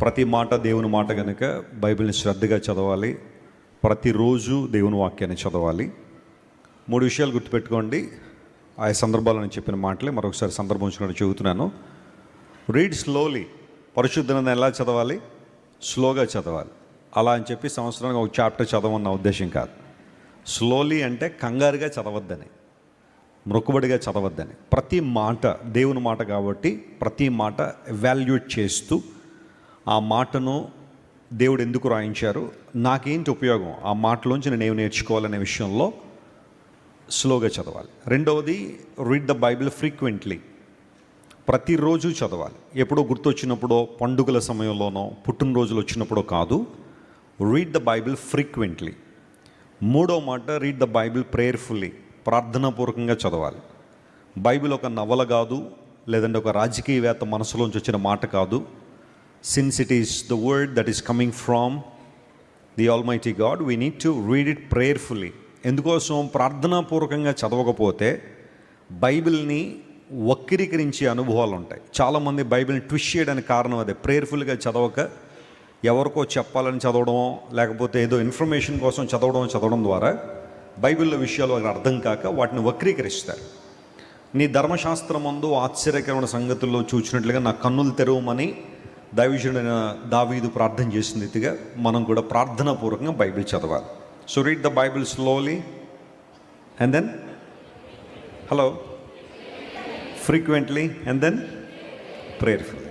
ప్రతి మాట దేవుని మాట కనుక బైబిల్ని శ్రద్ధగా చదవాలి. ప్రతిరోజు దేవుని వాక్యాన్ని చదవాలి. మూడు విషయాలు గుర్తుపెట్టుకోండి. ఆ నేను చెప్పిన మాటలే మరొకసారి సందర్భం చెబుతున్నాను. రీడ్ స్లోలీ పరిశుద్ధన ఎలా చదవాలి? స్లోగా చదవాలి. అలా అని చెప్పి సంవత్సరానికి ఒక చాప్టర్ చదవన్న ఉద్దేశం కాదు. స్లోలీ అంటే కంగారుగా చదవద్దని మొక్కుబడిగా చదవద్దని. ప్రతి మాట దేవుని మాట కాబట్టి ప్రతి మాట వాల్యూట్ చేస్తూ ఆ మాటను దేవుడు ఎందుకు రాయించారు? నాకేంటి ఉపయోగం? ఆ మాటలోంచి నేను ఏమి నేర్చుకోవాలనే విషయంలో స్లోగా చదవాలి. రెండవది రీడ్ ద బైబిల్ ఫ్రీక్వెంట్లీ ప్రతిరోజు చదవాలి. ఎప్పుడో గుర్తొచ్చినప్పుడో పండుగల సమయంలోనో పుట్టినరోజులు వచ్చినప్పుడో కాదు రీడ్ ద బైబిల్ ఫ్రీక్వెంట్లీ మూడో మాట రీడ్ ద బైబిల్ ప్రేయర్ఫుల్లీ ప్రార్థనాపూర్వకంగా చదవాలి. బైబిల్ ఒక నవల కాదు లేదంటే ఒక రాజకీయవేత్త మనసులోంచి వచ్చిన మాట కాదు since it is the word that is coming from the almighty God we need to read it prayerfully ఎందుకోసం ప్రార్థనాపూర్వకంగా చదవకపోతే బైబిల్ని వక్రీకరించే అనుభవాలు ఉంటాయి. చాలామంది బైబిల్ని ట్విస్ట్ చేయడానికి కారణం అదే. ప్రేయర్ఫుల్గా చదవక ఎవరికో చెప్పాలని చదవడం లేకపోతే ఏదో ఇన్ఫర్మేషన్ కోసం చదవడం చదవడం ద్వారా బైబిల్లో విషయాలు వాళ్ళకి అర్థం కాక వాటిని వక్రీకరిస్తారు. నీ ధర్మశాస్త్రం ముందు ఆశ్చర్యకరమైన సంగతుల్లో చూచినట్లుగా నా కన్నులు తెరవమని దైవజుడైన దావీదు ప్రార్థన చేసిన రీతిగా మనం కూడా ప్రార్థనాపూర్వకంగా బైబిల్ చదవాలి. So read the Bible slowly and then hello frequently and then prayerful